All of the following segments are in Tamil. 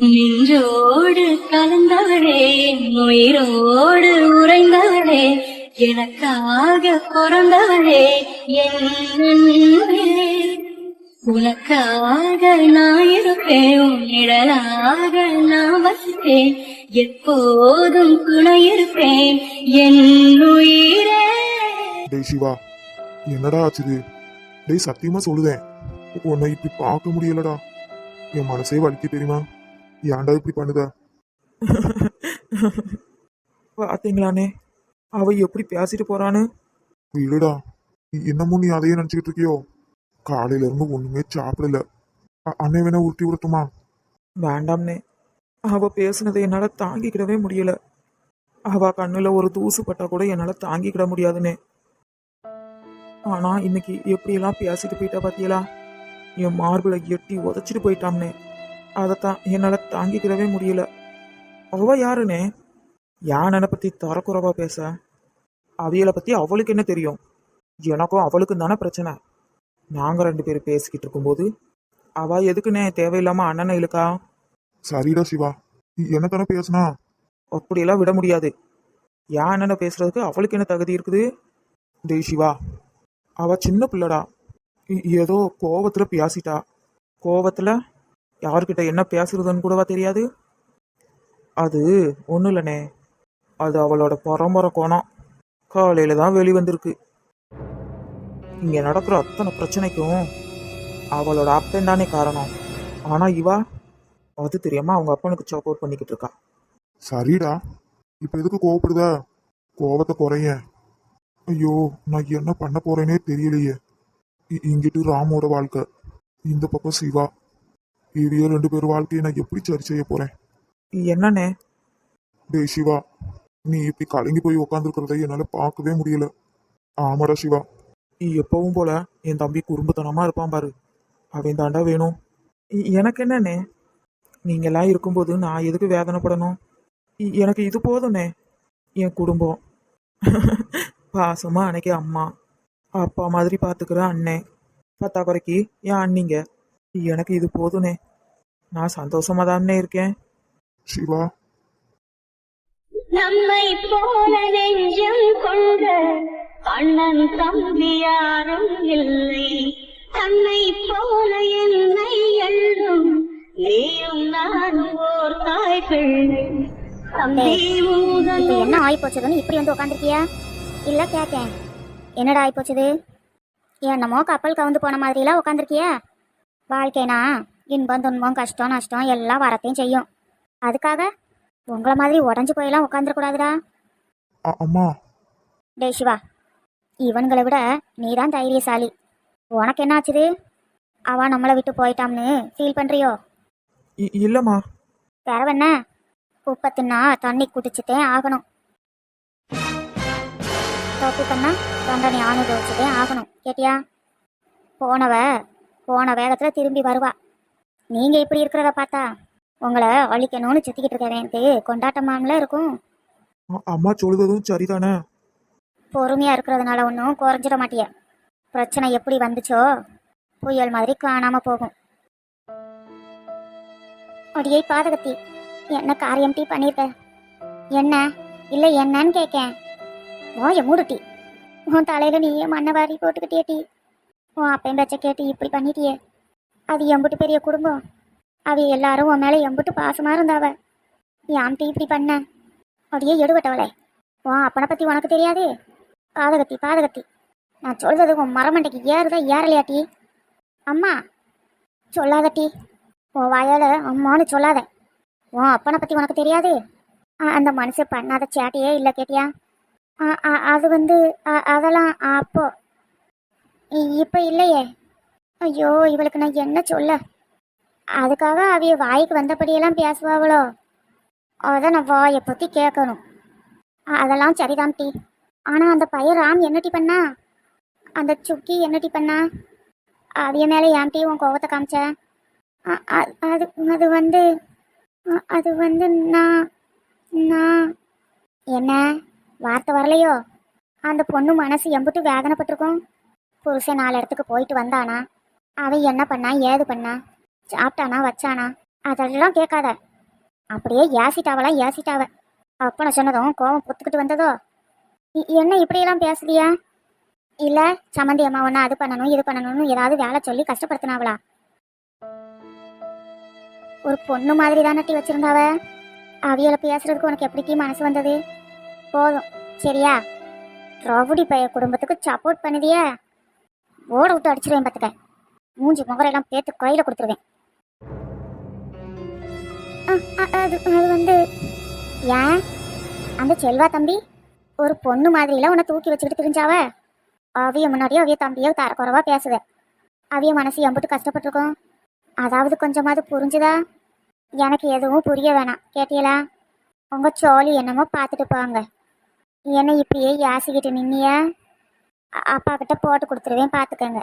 நெஞ்சோடு கலந்தவளே உயிரோடு உறைந்தவளே எனக்காக பிறந்தவளே என்னே உனக்காக நான் இருப்பேன் உன் நிழலாக நான் வசிப்பேன் எப்போதும் துணை இருப்பேன் என் உயிரே. டேய் சிவா என்னடா ஆச்சுது? டேய் சத்தியமா சொல்லுவேன் உன்னை இப்படி பார்க்க முடியலடா. என் மனசே வலிக்க தெரியுமா? ஏன்டா இப்படி பண்ணுத? பார்த்தீங்களானே அவ எப்படி பேசிட்டு போறான்னு? இல்லடா என்னமோ நீ அதையே நினைச்சுக்கிட்டு இருக்கியோ? காலையில இருந்து ஒண்ணுமே சாப்பிடல. அண்ணே வேணா உருட்டி விடட்டுமா வேண்டாம்னே அவ பேசுனதை என்னால தாங்கிக்கிடவே முடியல. அவ கண்ணுல ஒரு தூசு பட்டா கூட என்னால தாங்கிக்கிட முடியாதுனே ஆனா இன்னைக்கு எப்படியெல்லாம் பேசிட்டு போயிட்டா பாத்தியலா? என் மார்பிளை எட்டி உதச்சிட்டு போயிட்டாம்னே அதைத்தான் என்னால தாங்கிக்கிடவே முடியல. அவ யாருனே? யானை பத்தி தரக்குறவா பேச? அவியலை பத்தி அவளுக்கு என்ன தெரியும்? எனக்கும் அவளுக்கும் தானே பிரச்சனை. நாங்க ரெண்டு பேரும் பேசிக்கிட்டு இருக்கும்போது அவ எதுக்குண்ணே தேவையில்லாம அண்ணனை இழுக்கா? சரிடா சிவா. நீ என்ன தானே பேசுனா? அப்படியெல்லாம் விட முடியாது. என் அண்ணனை பேசுறதுக்கு அவளுக்கு என்ன தகுதி இருக்குது? டேய் சிவா. அவ சின்ன பிள்ளடா. ஏதோ கோவத்துல பேசிட்டா. கோவத்துல? யார்கிட்ட என்ன பேசுறதுன்னு கூடவா தெரியாது? அது ஒன்றும் இல்லைண்ணே அது அவளோட பரம்பரை கோணம். காலையில தான் வெளிவந்திருக்கு இங்கே நடக்கிற அத்தனை பிரச்சனைக்கும் அவளோட அப்பன் தானே காரணம். ஆனால் இவா அது தெரியாமல் அவங்க அப்பனுக்கு சப்போர்ட் பண்ணிக்கிட்டு இருக்கா. சரிடா. இப்போ எதுக்கு கோவப்படுதா? கோவத்தை குறைய. ஐயோ நான் என்ன பண்ண போறேனே தெரியலையே. இ- இங்கிட்டு ராமோட வாழ்க்கை. இந்த பக்கம் சிவா. இவைய ரெண்டு பேர் வாழ்க்கையை நான் எப்படி சரி செய்ய போறேன்? என்னண்ணே? டேய் சிவா நீ இப்படி கலங்கி போய் உக்காந்துருக்கிறத என்னால பார்க்கவே முடியல. ஆமாடா சிவா. எப்பவும் போல என் தம்பி குறும்புத்தனமா இருப்பான் பாரு. அவன் தாண்டா வேணும். எனக்கு என்னண்ணே? நீங்கெல்லாம் இருக்கும்போது நான் எதுக்கு வேதனைப்படணும்? எனக்கு இது போதும்ண்ணே. என் குடும்பம். பாசமா அன்னைக்கு அம்மா அப்பா மாதிரி பார்த்துக்கிற அண்ணன் பத்தாக்குறைக்கு என் அண்ணிங்க. எனக்கு இது போதும்ண்ணே. நான் சந்தோஷமா தானே இருக்கேன். சிவா. நம்மை போல நெஞ்சம் கொண்ட அண்ணன் தம்பி யாரும் இல்லை. தன்னை போல என்னை எழுதும் நீயும் நானும் ஓர் தாய் பிள்ளை என்ன ஆகி போச்சதுன்னு இப்படி வந்து உட்காந்துருக்கியா இல்லை கேட்கேன் என்னடா ஆகி போச்சுது என்னமோ கப்பல் கவுந்து போன மாதிரிலாம் உட்காந்துருக்கியா வாழ்க்கைனா? இன்பம் துன்பம் கஷ்டம் நஷ்டம் எல்லாம் வரத்தையும் செய்யும். அதுக்காக உங்களை மாதிரி உடஞ்சி போயெல்லாம் உட்காந்துருக்கூடாதுடா அம்மா. டேய் சிவா இவன்களை விட நீதான் தைரியசாலி. உனக்கு என்ன ஆச்சுது? அவ நம்மளை விட்டு போயிட்டாம்னு ஃபீல் பண்ணுறியோ இ- இல்லம்மா. தரவென்ன குப்பை தின்னா தண்ணி குடிச்சுட்டே ஆகணும். தப்பு பண்ணா தண்டனை அனுபவிச்சுட்டே ஆகணும். கேட்டியா? போனவ போன வேகத்துல திரும்பி வருவா. நீங்க இப்படி இருக்கிறத பார்த்தா உங்களை அழிக்கணும்னு சுத்திக்கிட்டு இருக்கவேன்ட்டு கொண்டாட்டமாமல இருக்கும். அம்மா சொல்வதும் சரிதானே? பொறுமையா இருக்கிறதுனால ஒன்றும் குறைஞ்சிட மாட்டிய. பிரச்சனை எப்படி வந்துச்சோ புயல் மாதிரி காணாம போகும். அடியை பாதகத்தி என்ன காரியம் டீ பண்ணிருக்க? என்ன? இல்ல என்னன்னு கேட்கேன் ஓய மூடுட்டி உன் தலையில நீயே மண்ணை வாரி போட்டுக்கிட்டே டீ. உன் அப்பையும் பேச்ச கேட்டு இப்படி பண்ணிட்டியே. அது எம்பிட்டு பெரிய குடும்பம். அவ எல்லாரும் உன் மேலே எம்பிட்டு பாசமாக இருந்தாவ. ஏன் டீ இப்படி பண்ண? அப்படியே எடுபட்டவளே. உன் அப்பனை பற்றி உனக்கு தெரியாது? பாதகத்தி பாதகத்தி. நான் சொல்றது உன் மரமண்டைக்கு ஏறுதா ஏறலையாட்டி அம்மா சொல்லாதட்டி உன் வாயால அம்மான்னு சொல்லாத. உன் அப்பனை பற்றி உனக்கு தெரியாது? ஆ, அந்த மனுஷன் பண்ணாத சேட்டையே இல்லை கேட்டியா? ஆ, ஆ, அது வந்து அதெல்லாம் அப்போ. இப்போ இல்லையே. ஐயோ இவளுக்கு நான் என்ன சொல்ல? அதுக்காக அவைய வாய்க்கு வந்தபடியெல்லாம் பேசுவாவளோ? அதை நான் வாயை பற்றி கேட்கணும் அதெல்லாம் சரிதான் டி. ஆனால் அந்த பையன் ராம் என்னட்டி பண்ணா? அந்த சுக்கி என்னட்டி பண்ணா? அவிய மேலே ஏன்டி உன் கோவத்தை காமிச்ச? அது அது வந்து அது வந்து நான் நான் என்ன? வார்த்தை வரலையோ? அந்த பொண்ணு மனசு எம்புட்டு வேதனைப்பட்டிருக்கும். புருஷன் நாலு இடத்துக்கு போயிட்டு வந்தானா? அவன் என்ன பண்ணா ஏது பண்ணா? சாப்பிட்டானா வச்சானா? அதெல்லாம் கேட்காத. அப்படியே ஏசிட்டாவலாம் ஏசிட்டாவ அப்பனை சொன்னதும் கோவம் பொத்துக்கிட்டு வந்ததோ? இ- என்ன இப்படியெல்லாம் பேசுறியா இல்லை சம்மந்தி அம்மா ஒன்று அது பண்ணணும் இது பண்ணணும்னு ஏதாவது வேலை சொல்லி கஷ்டப்படுத்தினாவளா? ஒரு பொண்ணு மாதிரி தான் நட்டி வச்சிருந்தாவ. அவியலை பேசுறதுக்கு உனக்கு எப்படி மனசு வந்தது? போதும் சரியா? ரவுடி பைய குடும்பத்துக்கு சப்போர்ட் பண்ணுதியா? ஓட விட்டு அடிச்சிருவேன் பார்த்துக்க மூஞ்சி முகரெல்லாம் பேத்து கையில் கொடுத்துருவேன். அது அது வந்து ஏன் அந்த செல்வா தம்பி? ஒரு பொண்ணு மாதிரில உன்னை தூக்கி வச்சுக்கிட்டு தெரிஞ்சாவ? அவிய முன்னாடியே அவிய தம்பியோ தரக்குறவா பேசுத அவிய மனசு எம்பிட்டு கஷ்டப்பட்டிருக்கோம். அதாவது கொஞ்சமாவது புரிஞ்சுதா? எனக்கு எதுவும் புரிய வேணாம். கேட்டியலா? உங்கள் சோழி என்னமோ பார்த்துட்டு போங்க என்னை இப்படியே யாசிக்கிட்டு நின்னியா? அப்பாக்கிட்ட அப்பா கிட்ட போட்டு கொடுத்துருவேன் பார்த்துக்கங்க.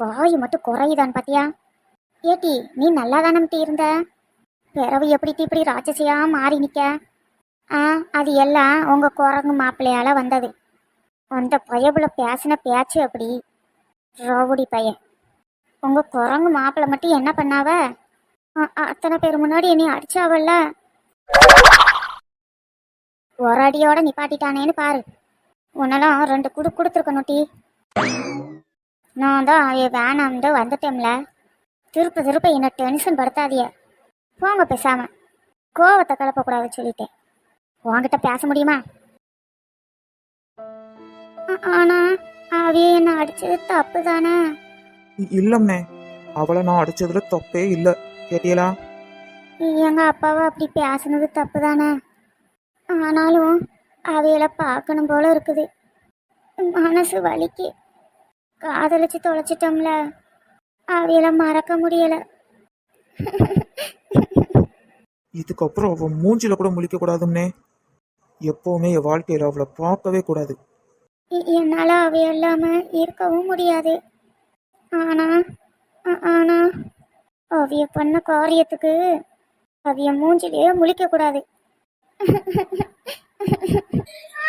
வாய் மட்டும் குறையுதான்னு பாத்தியா? ஏட்டி நீ நல்லா தானே இருந்த? பிறவு எப்படி இப்படி ராட்சசியா மாறி நிக்க? ஆ அது எல்லாம் உங்க குரங்கு மாப்பிள்ளையால வந்தது. அந்த பயபுல பேசின பேச்சு அப்படி. ரவுடி பையன். உங்க குரங்கு மாப்பிள்ளை மட்டும் என்ன பண்ணாவ? அத்தனை பேர் முன்னாடி என்னை அடிச்சாவல்ல? ஒரு அடியோட நிப்பாட்டிட்டானேன்னு பாரு. உன்னெல்லாம் ரெண்டு குடு கொடுத்துருக்கணும் டீ. நான் தான் அவன் வேணாம்னு வந்துட்டேன்ல திருப்ப திருப்ப என்ன டென்ஷன் படுத்தாதிய போங்க பேசாம. கோவத்தை கிளப்பக்கூடாது சொல்லிட்டேன். உன்கிட்ட பேச முடியுமா? ஆனா அவிய என்ன அடிச்சது தப்பு தானே இ- இல்லம்னே அவளை நான் அடிச்சதுல தப்பே இல்லை. கேட்டியலா எங்க அப்பாவை அப்படி பேசுனது தப்பு தானே ஆனாலும் அவையில பார்க்கணும் போல இருக்குது. மனசு வலிக்கு. காதலிச்சு தொலைச்சிட்டோம்ல. அவையில மறக்க முடியல. இதுக்கப்புறம் அவள் மூஞ்சில கூட முழிக்க கூடாதுன்னே எப்பவுமே என் வாழ்க்கையில் அவளை பார்க்கவே கூடாது. என்னால அவை இல்லாம இருக்கவும் முடியாது. ஆனா ஆனா அவிய பண்ண காரியத்துக்கு அவிய மூஞ்சிலேயே முழிக்க கூடாது.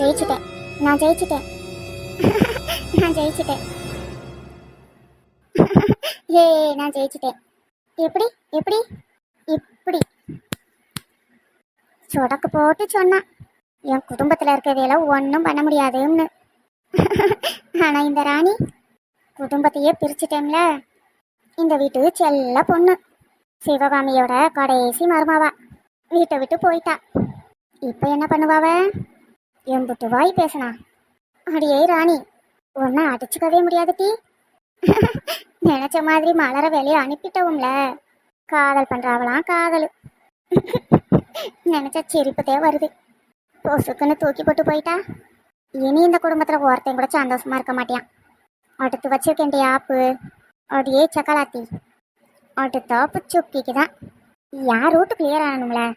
ஜெயிச்சிட்டேன். நான் ஜெயிச்சிட்டேன். நான் ஜெயிச்சிட்டேன். ஏ நான் ஜெயிச்சிட்டேன். எப்படி எப்படி? இப்படி. சொடக்கு போட்டு சொன்னான். என் குடும்பத்தில் இருக்கிறதையெல்லாம் ஒன்றும் பண்ண முடியாதுன்னு. ஆனால் இந்த ராணி குடும்பத்தையே பிரிச்சிட்டேன்ல. இந்த வீட்டு செல்ல பொண்ணு. சிவகாமியோட கடைசி மருமாவா. வீட்டை விட்டு போயிட்டா. இப்போ என்ன பண்ணுவாவ எம்புட்டு வாய் பேசினா. அடியே ராணி உன்னை அடிச்சுக்கவே முடியாது டீ. நினைச்ச மாதிரி மலர வெளியே அனுப்பிட்டவும்ல காதல் பண்றாவலாம் காதல். நினைச்சா சிரிப்புதே வருது. பொசுக்குன்னு தூக்கி போட்டு போயிட்டா. இனி இந்த குடும்பத்துல ஒருத்தன் கூட சந்தோஷமா இருக்க மாட்டியான். அடுத்து வச்சிருக்கேன் ஆப்பு. அடியே சக்கலாத்தி. அடுத்தாப்பு சுக்கிக்குதான். யார் ரூட்டு கிளியர் ஆகணும்ல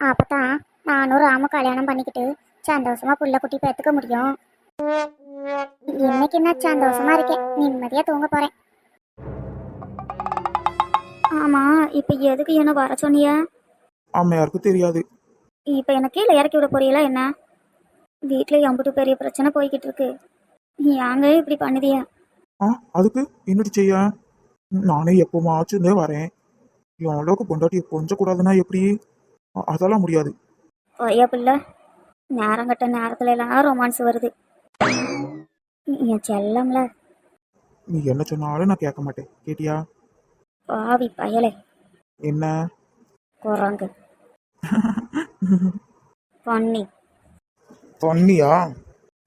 அப்பதான் நானும் ராமு கல்யாணம் பண்ணிக்கிட்டு சந்தோஷமா புள்ள குட்டி பெற்றுக்க முடியும். இன்னைக்கு நான் சந்தோஷமா இருக்கேன் நிம்மதியா தூங்க போறேன். ஆமா இப்ப எதுக்கு என்ன வர சொன்னிய? அம்மையாருக்கு தெரியாது. இப்ப என்ன கீழே இறக்கி விட போறீங்களா என்ன? வீட்டுல எம்புட்டு பெரிய பிரச்சனை போய்கிட்டு இருக்கு. ஏங்க இப்படி பண்ணுதிய ஆ அதுக்கு? என்னடி செய்ய? நானே எப்போமாச்சும் வரேன். என் அளவுக்கு பொண்டாட்டியை கொஞ்சம் கூடாதுன்னா எப்படி அதெல்லாம் முடியாது. ஐயா பிள்ளை. நேரம் கட்ட நேரத்துல எல்லாம் ரொமான்ஸ் வருது. என் செல்லம்ல. நீ என்ன சொன்னாலும் நான் கேட்க மாட்டேன். கேட்டியா? பாவி பயலே. என்ன? குரங்கு. பொன்னி. பண்ணியா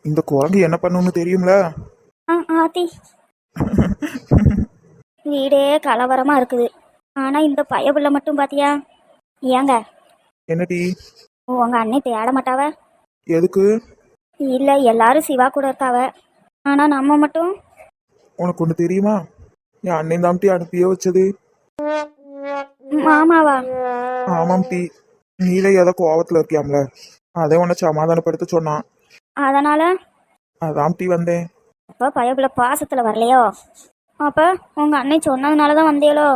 இந்த குரங்கு என்ன பண்ணுன்னு தெரியும்ல? ஆ ஆத்தி வீடே கலவரமா இருக்குது. ஆனா இந்த பயபுள்ள மட்டும் பாத்தியா? ஏங்க? என்னடி? உங்க அண்ணன் தேட மாட்டாவ? எதுக்கு? இல்ல எல்லாரும் சிவா கூட இருக்காவ. ஆனா நம்ம மட்டும்? உனக்கு ஒன்று தெரியுமா? என் அண்ணன் தாம்டி அனுப்பியே வச்சது. மாமாவா? ஆமாம் டி. நீலே ஏதோ கோவத்தில் இருக்கியாம்ல. அதே உன்னை சமாதானப்படுத்த சொன்னான். அதனால? அதான் டி வந்தேன். அப்ப பயபுள்ள பாசத்துல வரலையோ? அப்ப உங்க அன்னை சொன்னதுனால தான் வந்தேளோ?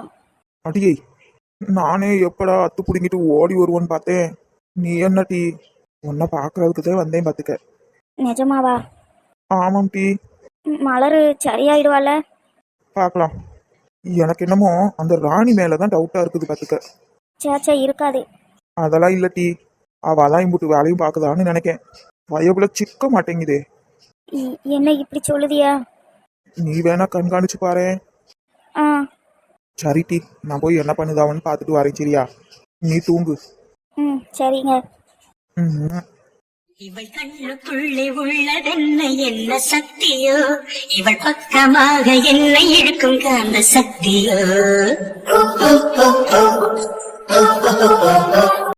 அடியே நானே எப்படா அத்து பிடிங்கிட்டு ஓடி வருவோன்னு பார்த்தேன். நீ என்ன டீ? உன்னை பார்க்கறதுக்கு தான் வந்தேன் பார்த்துக்க நிஜமாவா? ஆமாம் டீ மலரு சரியாயிடுவாள்ல பார்க்கலாம். எனக்கு என்னமோ அந்த ராணி மேலே தான் டவுட்டாக இருக்குது பார்த்துக்க சேச்சே இருக்காது. அதெல்லாம் இல்லை டீ. அவளாம் இம்புட்டு வேலையும் பார்க்குதான்னு நினைக்கேன். வயபுல சிக்க மாட்டேங்குதே. என்ன இப்படி சொல்லுதியா? நீ வேணா கண்காணிச்சு பாரு. சரி டி. நான் போய் என்ன பண்ணுதாவன்னு பார்த்துட்டு வரேன் சரியா? நீ தூங்கு. ம் சரிங்க. இவள் கண்ணுக்குள்ளே உள்ளதென்ன என்ன சக்தியோ? இவள் பக்கமாக என்னை இழுக்கும் காந்த சக்தியோ?